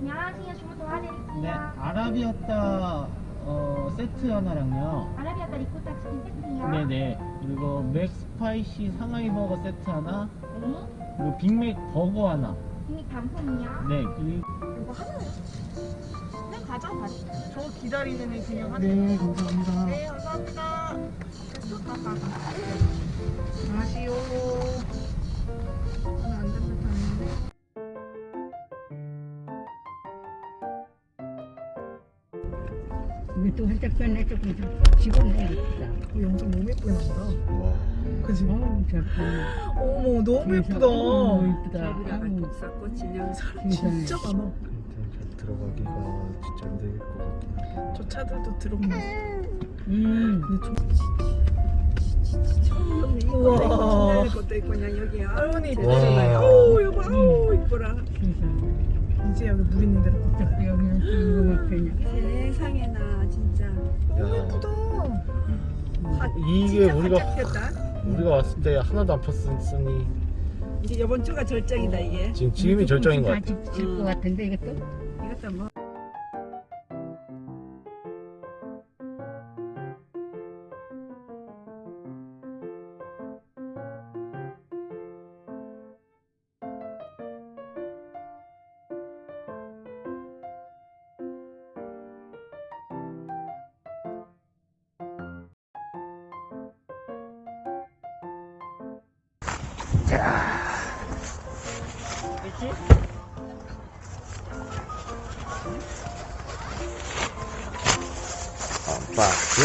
안녕하세요. 주문 도와드릴게요. 네, 아라비아따 어, 세트 하나랑요. 아라비아따 리코타 치킨 세트요. 네네. 그리고 맥스파이시 상하이 버거 세트 하나. 네. 그리고 빅맥 버거 하나. 빅 단품이요. 네, 그리고 이거 하나요? 그냥 가자 저 기다리는 애 그냥 하네 네, 감사합니다. 네 감사합니다 가가 다시요 오늘 이게 또 살짝 변해 조금 좀 집어내 예쁘다. 어, 영상 너무 예쁘게 나온다 그지? 어우 잘 어머 너무 예쁘다 너무 예쁘다. 아우, 독사꽃 진영 세상에. 진짜 많아 잘 들어가기가 진짜 안될것 같긴 한데 저 차들도 들어오면서 음. 근데 좀 우와 것도 있고 그냥 여기야. 할머니 와. 되잖아요 오 여보 아우 이뻐라. 세상에. 이제 여기 물 있는 데로 또 이거만 펴냐. 세상에나 진짜. 너무 예쁘다 이게 진짜 우리가 활짝 폈다. 우리가 왔을 때 하나도 안 폈으니 이제 이번 주가 절정이다 이게. 지금 지금이 절정인 것 같아. 같아. 질것 같은데 이것도. 이것도 뭐. 박스.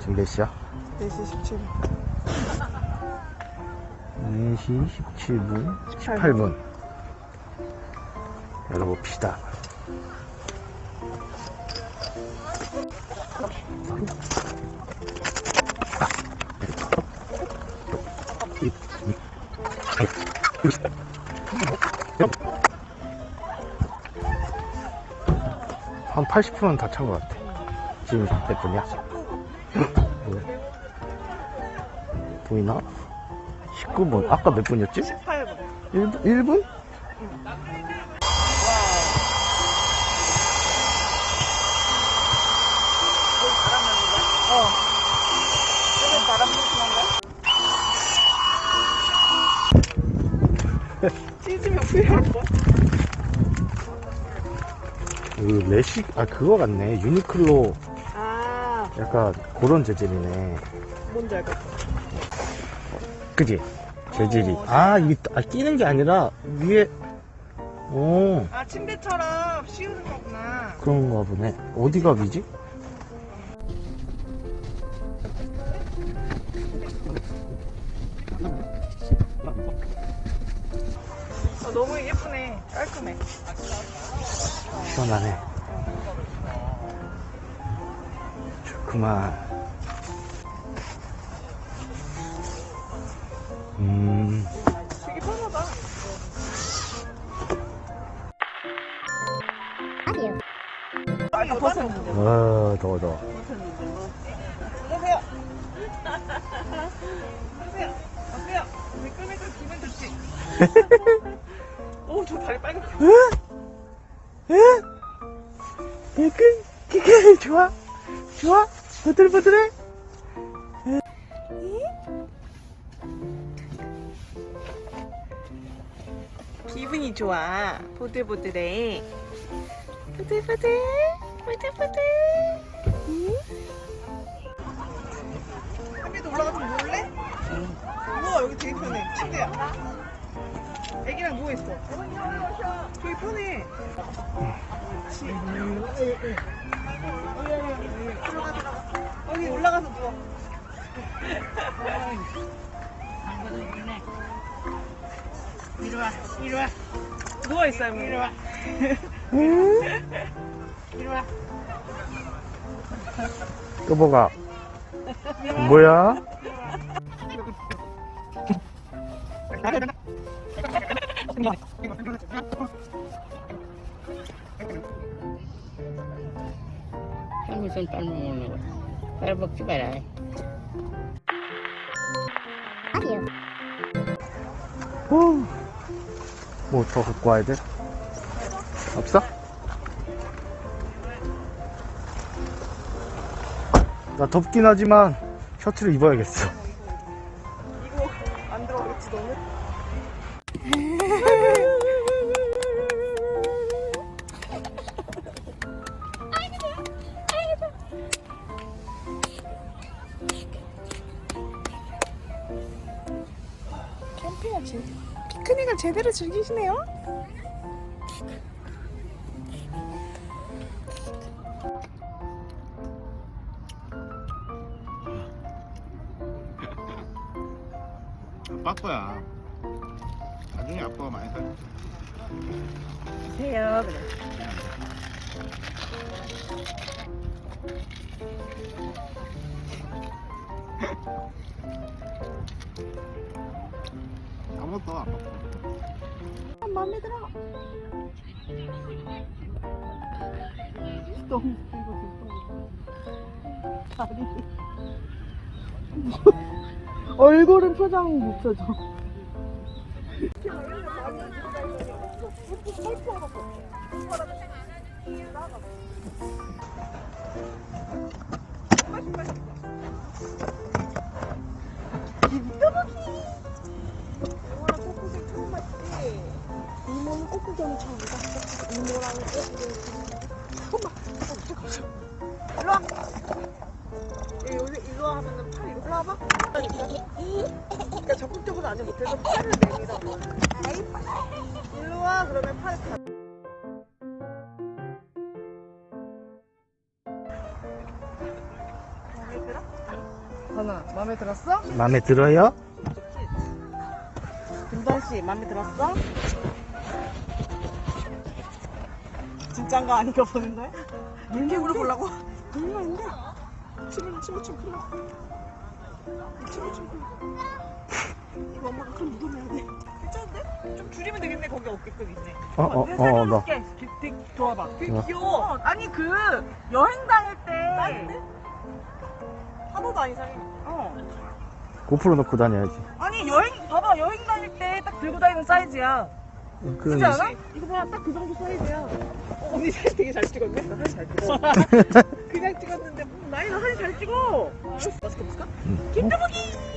지금 몇 시야? 4시 17분 4시 17분, 18분. 열어봅시다. 한 80%는 다 찬 것 같아. 지금 몇 분이야? 왜? 보이나? 19분. 아까 몇 분이었지? 18분 1분? 1분? 어. 여기 바람 불는가 찢으면 후회할걸? 그 레시, 아, 그거 같네. 유니클로 아 약간 그런 재질이네. 뭔지 알겠다 그지? 재질이. 어, 아, 이게, 아, 끼는 게 아니라 위에, 오, 아 침대처럼 씌우는 거구나 그런가 보네. 어디가 위지? 어, 너무 예쁘네 깔끔해 시원하네. 좋구만. 음, 되게 편하다 아까 벗었는데 와, 더워, 더워. 보세요 보세요 어때요? 매끈매끈 기분 좋지? 오 저 다리 빨갛게 깨끗, 깨끗, 좋아? 좋아? 부들부들해? 기분이 좋아. 보들보들해. 보들보들. 보들보들. 여기 올라가서 누워. 이리 와, 이리 와, 누워 있어요. 이리 와. 이리 와. 또 뭐가? 뭐야? 한국선 딸 먹는 거. 딸 먹지 마라. 뭐더 갖고 와야 돼? 없어? 나 덥긴 하지만 셔츠를 입어야겠어. 제대로 즐기시네요. 아빠 거야. 나중에 아빠가 많이 살. 해요 그래. 아무것도 아빠 거. 마음에 들어. 너무 이거 다리. 얼굴은 표정 못 펴줘. 이모는 꽃구경이 처음 봤어. 이모랑. 잠깐만. 잠깐만. 일로 와. 얘 여기 일로 와 하면은 팔 이렇게 일로 와봐. 그러니까 적극적으로 아직 못해서 팔을 내밀어. 일로 와. 그러면 팔? 하나 마음에 들었어? 마음에 들어요? 김선 씨 마음에 들었어? 진짠가 아닌가 보는 거야? 이렇게 물어보려고? 아니야 아닌데 침을 침을 좀 풀어 침을 좀 풀어 이거 엄마가 그럼 묻어내야 돼? 괜찮은데? 좀 줄이면 되겠네 거기 어깨끔 있네. 어, 어, 내 어, 너. 높게. 되게 좋아봐. 되게 어. 귀여워. 아니 그 여행 다닐 때. 하나도 안 이상해 어. 고프로 넣고 다녀야지. 아니 여행 봐봐. 여행 다닐 때 딱 들고 다니는 사이즈야 그렇지 않아? 이거 봐, 딱 그 정도 사이즈야. 어, 언니 사진 되게 잘 찍었네? 나 사진 잘 찍어. 그냥 찍었는데, 음, 나이 나 사진 잘 찍어. 알았어, 맛있게 볼까?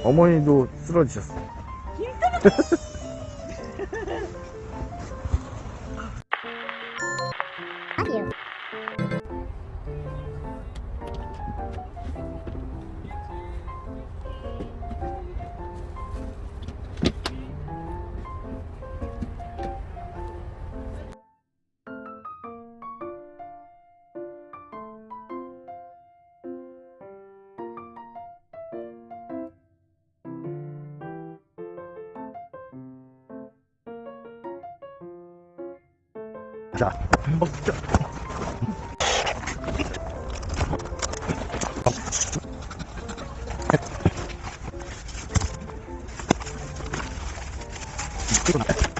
어머니도 쓰러지셨어. 자, 먹자. 이거 나.